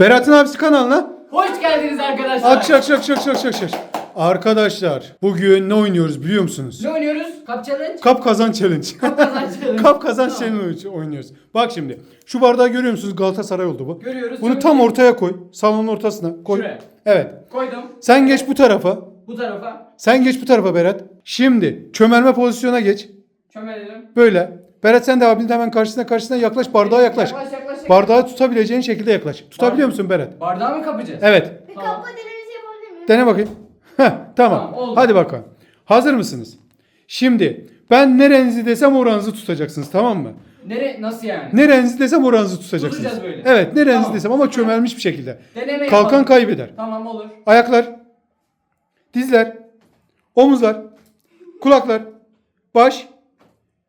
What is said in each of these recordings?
Berat'ın abisi kanalına. Hoş geldiniz arkadaşlar. Aç aç aç aç aç aç aç. Arkadaşlar bugün ne oynuyoruz biliyor musunuz? Ne oynuyoruz? Kap challenge. Kap kazan challenge. Kap kazan challenge. Kap kazan Tamam. challenge oynuyoruz. Bak şimdi şu bardağı görüyor musunuz? Galatasaray oldu bu. Görüyoruz. Bunu Şöyle tam ortaya koy. Salonun ortasına koy. Şuraya. Evet. Koydum. Sen geç bu tarafa. Bu tarafa. Sen geç bu tarafa Berat. Şimdi çömelme pozisyona geç. Çömelelim. Böyle. Berat sen de abinin hemen karşısına karşısına yaklaş bardağa yaklaş. Yaklaş yaklaş. Yaklaş. Bardağı tutabileceğin şekilde yaklaş. Tutabiliyor musun Berat? Bardağı mı kapacağız? Evet. Bir Tamam. kapma denemesi yapabilir miyim? Dene bakayım. Heh, tamam. Tamam, oldu. Hadi bakalım. Hazır mısınız? Şimdi ben nerenizi desem oranızı tutacaksınız tamam mı? Nere nasıl yani? Nerenizi desem oranızı tutacaksınız. Tutacağız böyle. Evet nerenizi Tamam. desem ama çömelmiş bir şekilde. Deneme Kalkan yapalım. kaybeder. Tamam olur. Ayaklar, dizler, omuzlar, kulaklar, baş,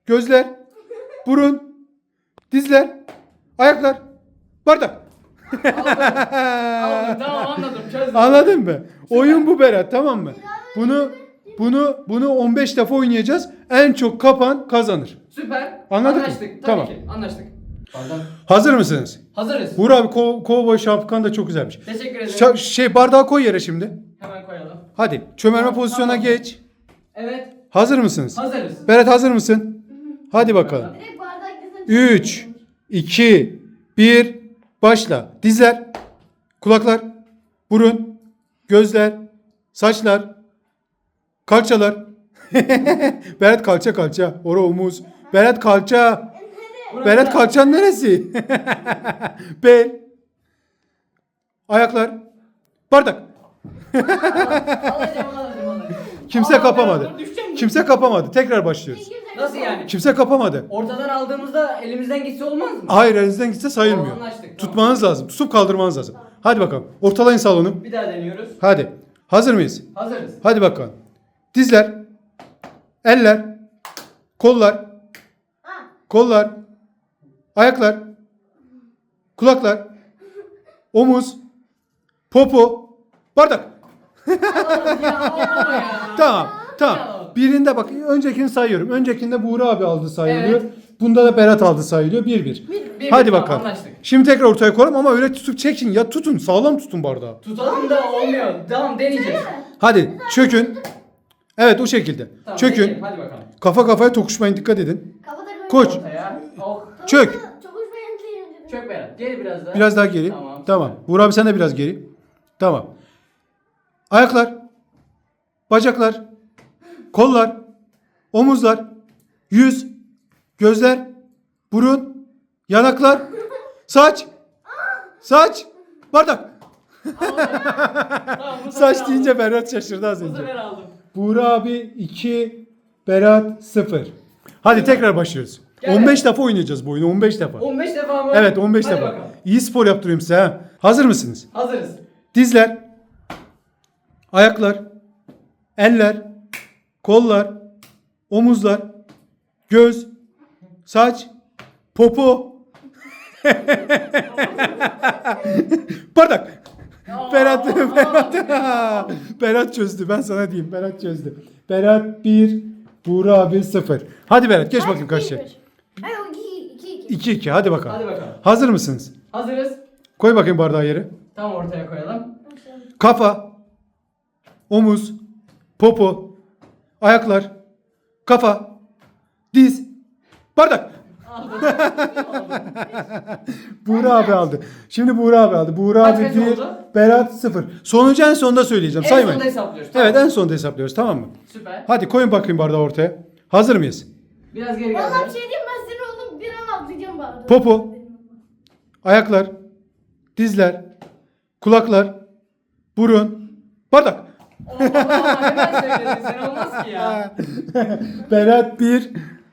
gözler, burun, dizler, ayaklar, bardak. Aldım tamam anladım. Çözdüm. Anladın mı? Oyun bu Berat tamam mı? Bunu bunu bunu 15 defa oynayacağız. En çok kapan kazanır. Süper. Anladık mı? Anlaştık. Tabii Tamam. ki. Anlaştık. Pardon. Hazır mısınız? Hazırız. Buğra abi ko kovboy şapkan da çok güzelmiş. Teşekkür ederim. Şa- şey bardağı koy yere şimdi. Hemen koyalım. Hadi çömelme Tamam, pozisyona tamam. geç. Evet. Hazır mısınız? Hazırız. Berat hazır mısın? Hadi bakalım. Direkt bardak desem. 3 2 1 başla. Dizler, kulaklar, burun, gözler, saçlar, kalçalar. Berat kalça kalça. Ora omuz. Berat kalça. Berat kalçan neresi? Bel. Ayaklar. Bardak. Kimse Aa, kapamadı. düşeceğim. Kimse kapamadı. Tekrar başlıyoruz. Nasıl yani? Kimse kapamadı. Ortadan aldığımızda elimizden gitse olmaz mı? Hayır elinizden gitse sayılmıyor. Anlaştık, tamam. Tutmanız lazım. Tutup kaldırmanız lazım. Hadi bakalım. Ortalayın salonu. Bir daha deniyoruz. Hadi. Hazır mıyız? Hazırız. Hadi bakalım. Dizler, eller, kollar, Ha. kollar, ayaklar, kulaklar, omuz, popo, bardak. Tamam. Tamam. Birinde bak öncekini sayıyorum. Öncekinde Buğra abi aldı sayılıyor. Evet. Bunda da Berat aldı sayılıyor. 1-1. Bir, bir. Bir, Hadi bir, tamam, bakalım. anlaştık. Şimdi tekrar ortaya koyalım ama öyle tutup çekin ya tutun. Sağlam tutun bardağı. Tutalım da olmuyor. Tamam deneyeceğiz. Hadi çökün. Evet o şekilde. Tamam, çökün. deneyelim, Hadi bakalım. Kafa kafaya tokuşmayın dikkat edin. Böyle. Koç. Ortaya. Oh. Çök. Çok hoş Çök Berat. Gel biraz daha. Biraz daha geri. Tamam. Tamam. Buğra abi sen de biraz geri. Tamam. Ayaklar. Bacaklar. Kollar. Omuzlar. Yüz. Gözler. Burun. Yanaklar. Saç. Saç. Bardak. Tamam, Saç deyince Berat şaşırdı az önce. Buğra abi 2. Berat 0. Hadi tekrar başlıyoruz. Gel. 15 defa oynayacağız bu oyunu 15 defa. 15 defa mı? Evet 15 Hadi defa. bakalım. İyi spor yaptırıyorum size ha. Hazır mısınız? Hazırız. Dizler, ayaklar, eller, kollar, omuzlar, göz, saç, popo. Bardak. Berat, Berat, Berat çözdü. Ben sana diyeyim. Berat çözdü. Berat 1, Buğra abi 0. Hadi Berat geç bakayım kaçta. Hayır o 2 2 2. 2-2 hadi bakalım. Hadi bakalım. Hazır mısınız? Hazırız. Koy bakayım bardağı yere. Tam ortaya koyalım. Kafa, omuz, popo, ayaklar, kafa, diz, bardak. Buğra abi aldı. Şimdi Buğra abi aldı. Buğra Kaç abi kaç 1, oldu? Berat 0. Sonucu en sonunda söyleyeceğim. En Saymayın. sonunda hesaplıyoruz. Evet Tamam. en sonunda hesaplıyoruz tamam mı? Süper. Hadi koyun bakayım bardağı ortaya. Hazır mıyız? Biraz geri Valla bir geldi. şey diyeyim ben seni oğlum bir an atlayacağım bardağı. Popo. Ayaklar, dizler, kulaklar, burun, bardak. Allah hemen söyledin. Sen olmaz ki ya. Berat 1.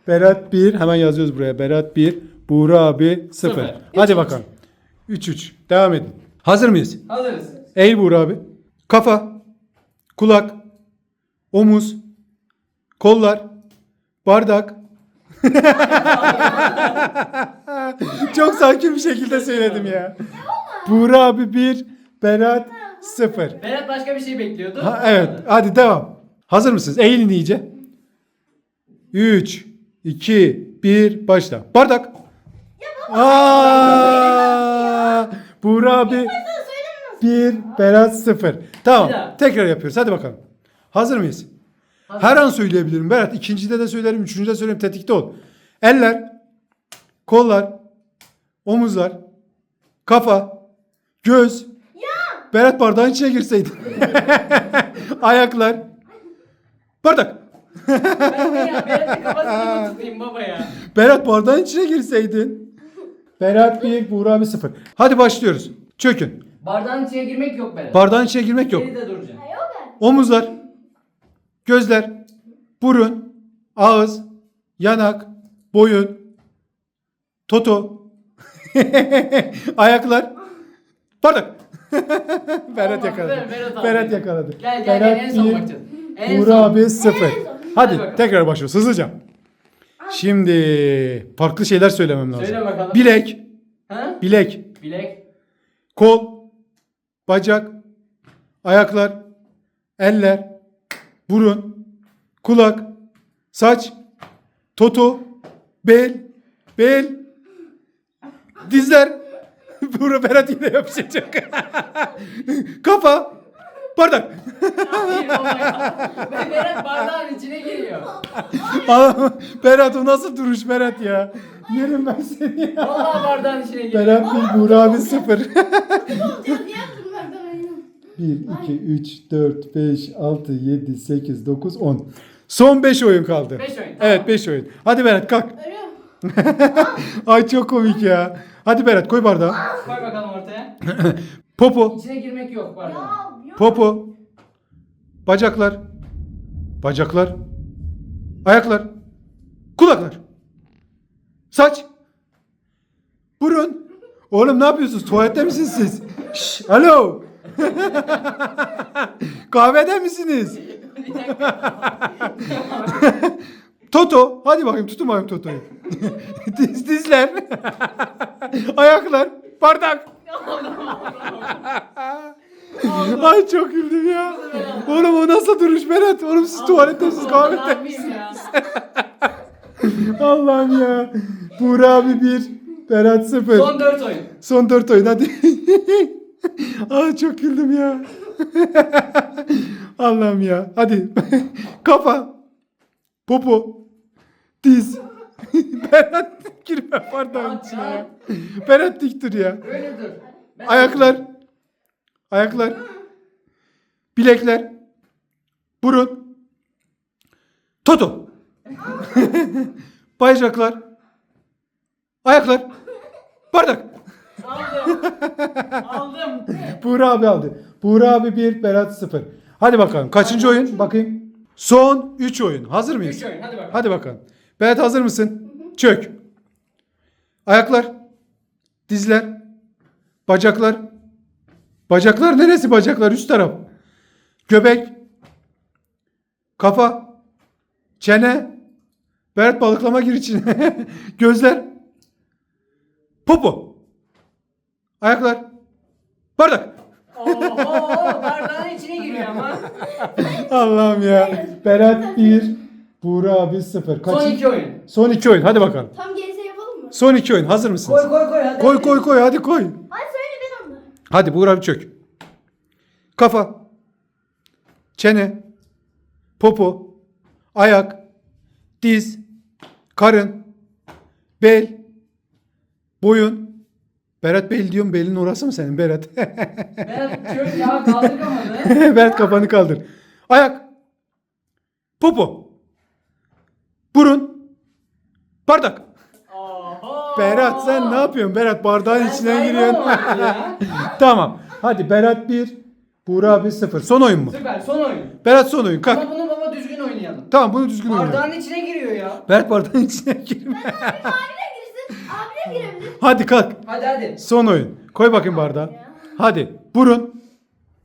Berat 1. Hemen yazıyoruz buraya. Berat 1. Buğra abi 0. Sıfır. Hadi Üç, bakalım. 3-3. Devam edin. Hazır mıyız? Hazırız. Eğil Buğra abi. Kafa. Kulak. Omuz. Kollar. Bardak. Çok sakin bir şekilde söyledim ya. Buğra abi 1. Berat 0. Berat başka bir şey bekliyordu. Ha, evet. Hadi devam. Hazır mısınız? Eğilin iyice. 3, 2, 1, başla. Bardak. Aa! Buğra abi 1, Berat 0. Tamam. Bir daha. Tekrar yapıyoruz. Hadi bakalım. Hazır mıyız? Her an söyleyebilirim. Berat ikincide de söylerim, üçüncüde de söylerim. Tetikte ol. Eller, kollar, omuzlar, kafa, göz. Berat bardağın içine girseydin. Ayaklar. Bardak. Ben de ya Berat'ın kafasını mı tutayım baba ya? Berat bardağın içine girseydin. Berat 1, Buğra abi 0. Hadi başlıyoruz. Çökün. Bardağın içine girmek yok Berat. Bardağın içine girmek yok. Geride duracaksın. Omuzlar, gözler, burun, ağız, yanak, boyun, toto, ayaklar, bardak. Berat Olmaz, yakaladı. Berat- Berat abi. Berat yakaladı. Gel gel gel en son bakacağız. En son. abi 0. En son. Hadi bakalım. tekrar başlıyoruz hızlıca. Şimdi farklı şeyler söylemem lazım. Söyle bakalım. Bilek, Ha? bilek, Bilek. kol, bacak, ayaklar, eller, burun, kulak, saç, toto, bel, bel, dizler. Bura Berat yine yapışacak. Kafa, bardak. Hayır ya. Ve Berat bardağın içine giriyor. Berat o nasıl duruş Berat ya? Yerim ben seni ya. Vallahi bardağın içine giriyor. Berat bir, Buğra abi sıfır. Olacağız diye durmaktan ayırım. 1, 2, 3, 4, 5, 6, 7, 8, 9, 10. Son 5 oyun kaldı. Beş oyun, tamam. Evet 5 oyun. Hadi Berat kalk. Ölüyorum. Ay çok komik ya. Hadi Berat koy bardağı. Koy bakalım ortaya. Popo. İçine girmek yok yok. Popo. Bacaklar. Bacaklar. Ayaklar. Kulaklar. Saç. Burun. Oğlum ne yapıyorsunuz? Tuvalette misiniz siz? Şş, alo. Kahvede misiniz? Bir. Toto. Hadi bakayım tutun bakayım Toto'yu. Diz, dizler. Ayaklar. Bardak. Ay çok güldüm ya. Oğlum o nasıl duruş Berat? Oğlum siz tuvalette Ne kahvede misiniz? Allah'ım ya. Buğra abi 1, Berat 0. Son dört oyun. Son 4 oyun hadi. Ay çok güldüm ya. Allah'ım ya. Hadi. Kafa. Popo. Diz. Berat girme pardon içine ya. Berat dik dur ya. Öyle dur. Ben- Ayaklar. Ayaklar. Bilekler. Burun. Toto. Bacaklar. Ayaklar. Bardak. Aldım. Aldım. Buğra abi aldı. Buğra abi 1, Berat 0. Hadi bakalım. Kaçıncı oyun? Bakayım. Son 3 oyun. Hazır mıyız? Üç oyun hadi bakalım. Hadi bakalım. Berat hazır mısın? Çök. Ayaklar. Dizler. Bacaklar. Bacaklar neresi bacaklar? Üst taraf. Göbek. Kafa. Çene. Berat balıklama gir içine. Gözler. Popo. Ayaklar. Bardak. Oho bardağın içine giriyor ama. Allah'ım ya. Berat 1. Buğra abi 0. Son iki oyun. Son iki oyun. Hadi bakalım. Tam gerisi yapalım mı? Son iki oyun. Hazır mısınız? Koy koy koy hadi. Koy koy koy hadi koy. Hadi söyle ben onu. Hadi Buğra abi çök. Kafa. Çene. Popo. Ayak. Diz. Karın. Bel. Boyun. Berat bel diyorum belin orası mı senin Berat? Berat çök ya kaldıramadı. Berat kafanı kaldır. Ayak. Popo. Burun. Bardak. Oho. Berat sen ne yapıyorsun? Berat bardağın Ben içine giriyorsun. tamam. Hadi Berat 1, Buğra abi 0. Son oyun mu? Süper son oyun. Berat son oyun. Kalk. Ama bunu baba düzgün oynayalım. Tamam bunu düzgün oynayalım. Bardağın içine giriyor ya. Berat bardağın içine girme. Abine girsin. Abine girebilir. Hadi kalk. Hadi hadi. Son oyun. Koy bakayım bardağı. Hadi. Burun.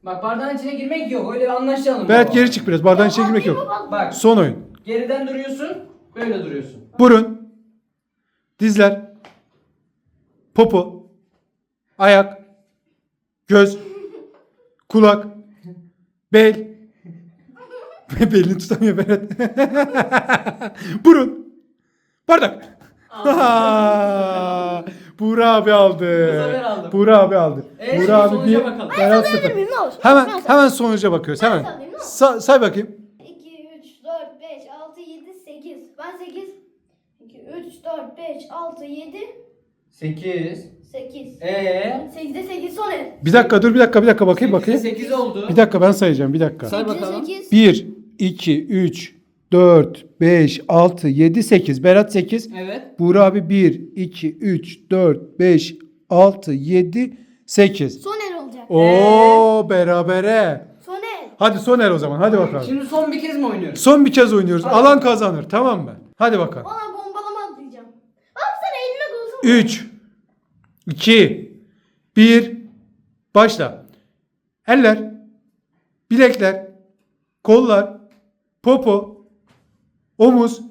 Bak bardağın içine girmek yok. Öyle anlaşalım. Berat baba. geri çık biraz. Bardağın içine girmek yok. Bak Son oyun. geriden duruyorsun. Böyle duruyorsun. Burun. Dizler. Popo. Ayak. Göz. Kulak. Bel. Belini tutamıyor Berat. Burun. Bardak. Buğra abi aldı. Zafer. Buğra abi aldı. E, şimdi Buğra abi sonuca bir. bakalım. Berat Sayabilir sıfır. miyim ne olur? Hemen Ben hemen sonuca bakıyoruz. Ben Hemen. sayayım, ne olur? Sa- say bakayım. 2, 3, 4, 5, 6, 7, 8. Ben 8. 2, 3, 4, 5, 6, 7, 8. 8. Eee? 8'de 8 son el. Bir dakika dur bir dakika bir dakika bakayım bakayım. 8 oldu. Bir dakika ben sayacağım bir dakika. Say 8'de bakalım. 8. 1, 2, 3, 4, 5, 6, 7, 8. Berat 8. Evet. Buğra abi 1, 2, 3, 4, 5, 6, 7, 8. Son el olacak. Oo berabere. Hadi son el o zaman hadi bakalım. Şimdi son bir kez mi oynuyoruz? Son bir kez oynuyoruz. Hadi. Alan kazanır tamam mı? Hadi bakalım. Ona bombalama atlayacağım. Abi sen elime koysana. 3, 2, 1, başla. Eller, bilekler, kollar, popo, omuz,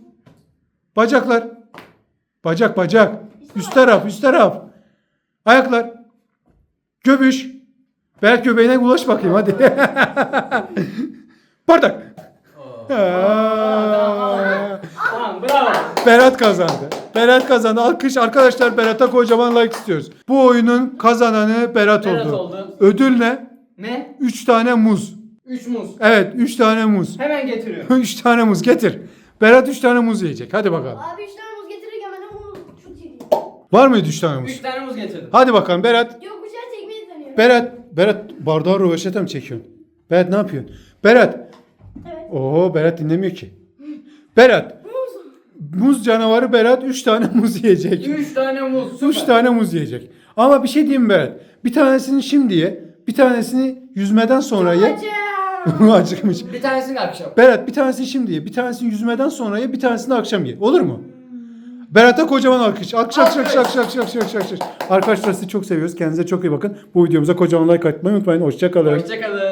bacaklar, bacak bacak, üst taraf üst taraf, ayaklar, göbüş, Berat göbeğine ulaş bakayım hadi. Bardak. Aa. Tamam bravo. Berat kazandı. Berat kazandı. Alkış arkadaşlar Berat'a kocaman like istiyoruz. Bu oyunun kazananı Berat, Berat oldu. oldu. Ödül ne? Ne? 3 tane muz. 3 muz. Evet 3 tane muz. Hemen getiriyorum. 3 tane muz getir. Berat 3 tane muz yiyecek. Hadi bakalım. Abi 3 tane muz getirirken ben bunu şut yiyeyim. Var mıydı 3 tane 3 muz? tane muz getirdim. Hadi bakalım Berat. Yok bıçağı çekmeyi deniyorum. Berat. Berat bardağı röveşete mi çekiyorsun? Berat ne yapıyorsun? Berat. Evet. Oo Berat dinlemiyor ki. Berat. Muz canavarı Berat 3 tane muz yiyecek. 3 tane muz. Süper. 3 tane muz yiyecek. Ama bir şey diyeyim Berat. Bir tanesini şimdi ye. Bir tanesini yüzmeden sonra ye. Acım. Acıkmış. Bir tanesini akşam. Berat bir tanesini şimdi ye. Bir tanesini yüzmeden sonra ye. Bir tanesini akşam ye. Olur mu? Berat'a kocaman alkış. Alkış alkış alkış alkış alkış alkış alkış alkış. Arkadaşlar sizi çok seviyoruz. Kendinize çok iyi bakın. Bu videomuza kocaman like atmayı unutmayın. Hoşçakalın. Hoşçakalın.